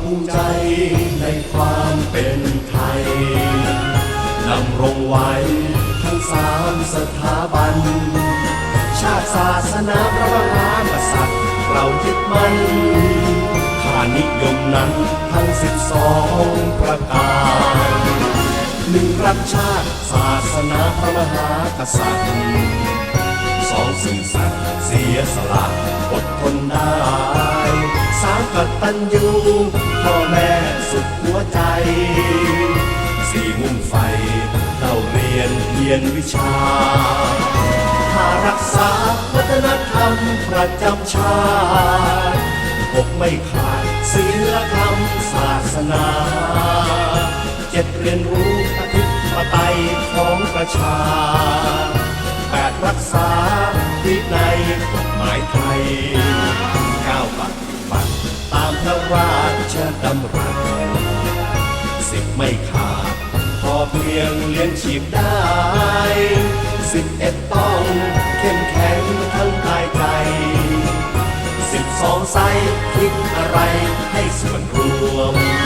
ภูมิใจในความเป็นไทยนำรงไว้ทั้งสามสถาบัน ชาติศาสนาพระมหากษัตริย์เรายึดมั่นค่านิยมนั้นทั้งสิบสองประการหนึ่งรักชาติศาสนาพระมหากษัตริย์สองสื่อสัตย์เสียสละอดทนได้สามกตัญญู แม่สุดหัวใจ สี่มุ่งไฟเราเรียนเพียรวิชา หารักษาวัฒนธรรมประจำชาติหกไม่ขาดศีลธรรมศาสนา เจ็ดเรียนรู้อธิปไตยของประชาแปดรักษาวินัยกฎหมายไทย ชดำรัสสิบไม่ขาด พอเพียงเลี้ยงชีพได้สิบเอ็ดต้องเข้มแข็งทั้งกายใจสิบสองใสคิดอะไรให้ส่วนรวม